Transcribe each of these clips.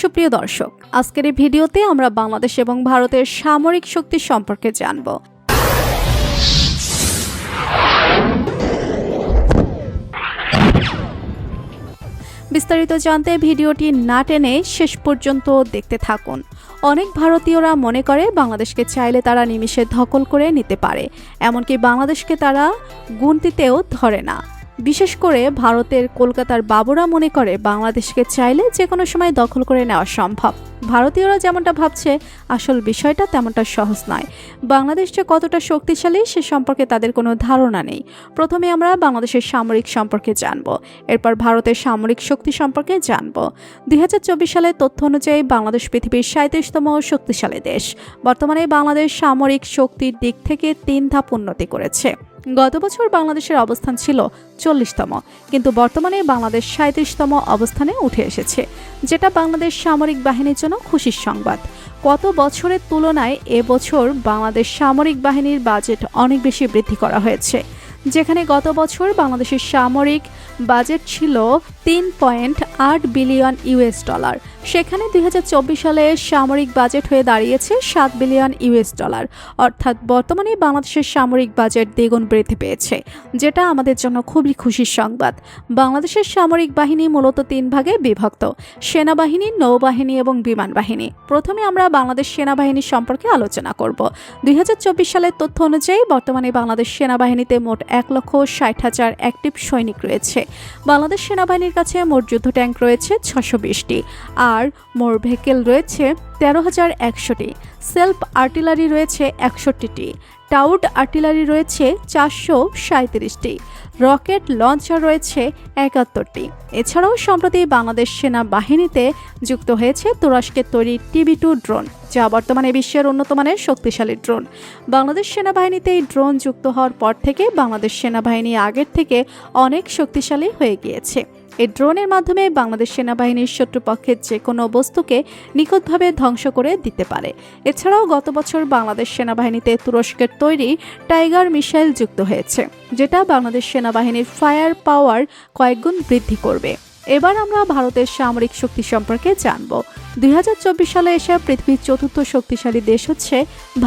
সুপ্রিয় দর্শক, আজকের এই ভিডিওতে আমরা বাংলাদেশ এবং ভারতের সামরিক শক্তি সম্পর্কে জানব। বিস্তারিত জানতে ভিডিওটি না টেনে শেষ পর্যন্ত দেখতে থাকুন। অনেক ভারতীয়রা মনে করে বাংলাদেশকে চাইলে তারা নিমিষে ধকল করে নিতে পারে, এমনকি বাংলাদেশকে তারা গুনতিতেও ধরে না। বিশেষ করে ভারতের কলকাতার বাবুরা মনে করে বাংলাদেশকে চাইলে যে কোনো সময় দখল করে নেওয়া সম্ভব। ভারতীয়রা যেমনটা ভাবছে, আসল বিষয়টা তেমনটা সহজ নয়। বাংলাদেশ যে কতটা শক্তিশালী সে সম্পর্কে তাদের কোনো ধারণা নেই। প্রথমে আমরা বাংলাদেশের সামরিক সম্পর্কে জানব, এরপর ভারতের সামরিক শক্তি সম্পর্কে জানব। দুই হাজার চব্বিশ সালের তথ্য অনুযায়ী বাংলাদেশ পৃথিবীর সাঁত্রিশতম শক্তিশালী দেশ। বর্তমানে বাংলাদেশ সামরিক শক্তির দিক থেকে তিন ধাপ উন্নতি করেছে। গত বছর বাংলাদেশের অবস্থান ছিল চল্লিশতম, কিন্তু বর্তমানে বাংলাদেশ সাঁত্রিশতম অবস্থানে উঠে এসেছে, যেটা বাংলাদেশ সামরিক বাহিনীর জন্য খুশির সংবাদ। কত বছরের তুলনায় এবছর বাংলাদেশ সামরিক বাহিনীর বাজেট অনেক বেশি বৃদ্ধি করা হয়েছে, যেখানে গত বছর বাংলাদেশের সামরিক বাজেট ছিল তিন পয়েন্ট আট বিলিয়ন ইউএস ডলার সেখানে দুই হাজার চব্বিশ সালে সামরিক বাজেট হয়ে দাঁড়িয়েছে সাত বিলিয়ন ইউএস ডলার। অর্থাৎ বর্তমানে বাংলাদেশের সামরিক বাজেট দ্বিগুণ বৃদ্ধি পেয়েছে, যেটা আমাদের জন্য খুবই খুশির সংবাদ। বাংলাদেশের সামরিক বাহিনী মূলত তিন ভাগে বিভক্ত, সেনাবাহিনী, নৌবাহিনী এবং বিমান বাহিনী। প্রথমে আমরা বাংলাদেশ সেনাবাহিনী সম্পর্কে আলোচনা করব। দুই হাজার চব্বিশ সালের তথ্য অনুযায়ী বর্তমানে বাংলাদেশ সেনাবাহিনীতে মোট এক লক্ষ ষাট হাজার অ্যাক্টিভ সৈনিক রয়েছে। বাংলাদেশ সেনাবাহিনীর কাছে মোট যুদ্ধ ট্যাঙ্ক রয়েছে ছশো বিশটি আর মোর ভেকেল রয়েছে তেরো হাজার একশোটি। সেলফ আর্টিলারি রয়েছে একষট্টিটি। টাউট আর্টিলারি রয়েছে চারশো সাঁত্রিশটি রকেট লঞ্চার রয়েছে একাত্তরটি। এছাড়াও সম্প্রতি বাংলাদেশ সেনাবাহিনীতে যুক্ত হয়েছে তুরস্কের তৈরি টিভি টু ড্রোন। যা বর্তমানে বিশ্বের উন্নত মানের শক্তিশালী ড্রোন। বাংলাদেশ সেনাবাহিনীতে এই ড্রোন যুক্ত হওয়ার পর থেকে বাংলাদেশ সেনাবাহিনী আগের থেকে অনেক শক্তিশালী হয়ে গিয়েছে। এই ড্রোনের মাধ্যমে বাংলাদেশ সেনাবাহিনীর শত্রুপক্ষের যে কোনো বস্তুকে নিখুঁতভাবে ধ্বংস করে দিতে পারে। এছাড়াও গত বছর বাংলাদেশ সেনাবাহিনীতে তুরস্কের তৈরি টাইগার মিসাইল যুক্ত হয়েছে, যেটা বাংলাদেশ সেনাবাহিনীর ফায়ার পাওয়ার কয়েকগুণ বৃদ্ধি করবে। এবার আমরা ভারতের সামরিক শক্তি সম্পর্কে জানব। দুই হাজার চব্বিশ সালে এসে পৃথিবীর চতুর্থ শক্তিশালী দেশ হচ্ছে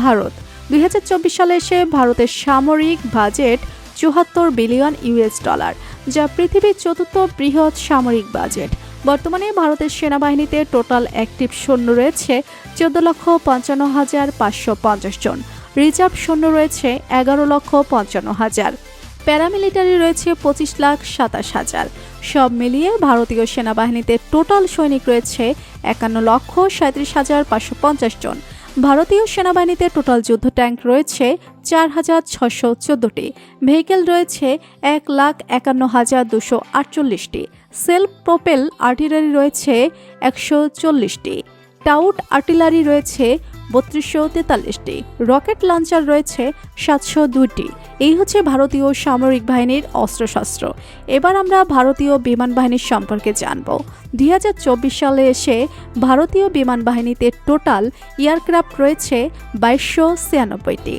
ভারত। দুই হাজার চব্বিশ সালে এসে ভারতের সামরিক বাজেট চুয়াত্তর বিলিয়ন ইউএস ডলার, যা পৃথিবীর চতুর্থ বৃহৎ সামরিক বাজেট। বর্তমানে ভারতের সেনাবাহিনীতে টোটাল অ্যাক্টিভ সৈন্য রয়েছে চোদ্দ লক্ষ পঞ্চান্ন হাজার পাঁচশো পঞ্চাশ জন। রিজার্ভ সৈন্য রয়েছে এগারো লক্ষ পঞ্চান্ন হাজার। প্যারামিলিটারি রয়েছে পঁচিশ লাখ সাতাশ হাজার। সব মিলিয়ে ভারতীয় সেনাবাহিনীতে টোটাল সৈনিক রয়েছে একান্ন লক্ষ সাঁত্রিশ হাজার পাঁচশো পঞ্চাশ জন। ভারতীয় সেনাবাহিনীতে টোটাল যুদ্ধ ট্যাঙ্ক রয়েছে চার হাজার ছশো চোদ্দোটি। ভেহিকেল রয়েছে এক লাখ একান্ন হাজার দুশো আটচল্লিশটি। সেলফ প্রোপেল আর্টিলারি রয়েছে একশো চল্লিশটি। টাউট আর্টিলারি রয়েছে বত্রিশশো তেতাল্লিশটি। রকেট লঞ্চার রয়েছে সাতশো দুইটি। এই হচ্ছে ভারতীয় সামরিক বাহিনীর অস্ত্রশস্ত্র। এবার আমরা ভারতীয় বিমান বাহিনীর সম্পর্কে জানব। দু হাজার চব্বিশ সালে এসে ভারতীয় বিমান বাহিনীতে টোটাল এয়ারক্রাফট রয়েছে বাইশশো ছিয়ানব্বইটি।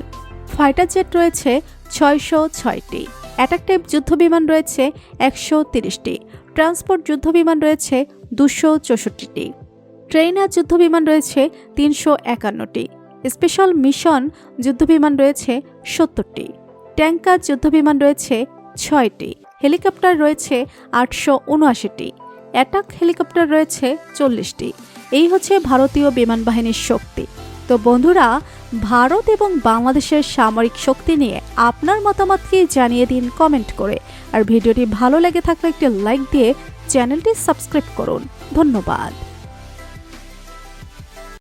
ফাইটার জেট রয়েছে ছয়শো ছয়টি। অ্যাটাক অ্যাটাকটিভ যুদ্ধবিমান রয়েছে একশো তিরিশটি। ট্রান্সপোর্ট যুদ্ধবিমান রয়েছে দুশো চৌষট্টিটি। ট্রেইনার যুদ্ধবিমান রয়েছে তিনশো একান্নটি। স্পেশাল মিশন যুদ্ধবিমান রয়েছে সত্তরটি। ট্যাঙ্কার যুদ্ধবিমান রয়েছে ছয়টি। হেলিকপ্টার রয়েছে আটশো উনআশিটি। অ্যাটাক হেলিকপ্টার রয়েছে চল্লিশটি। এই হচ্ছে ভারতীয় বিমান বাহিনীর শক্তি। তো বন্ধুরা, ভারত এবং বাংলাদেশের সামরিক শক্তি নিয়ে আপনার মতামতকে জানিয়ে দিন কমেন্ট করে। আর ভিডিওটি ভালো লেগে থাকলে একটি লাইক দিয়ে চ্যানেলটি সাবস্ক্রাইব করুন। ধন্যবাদ।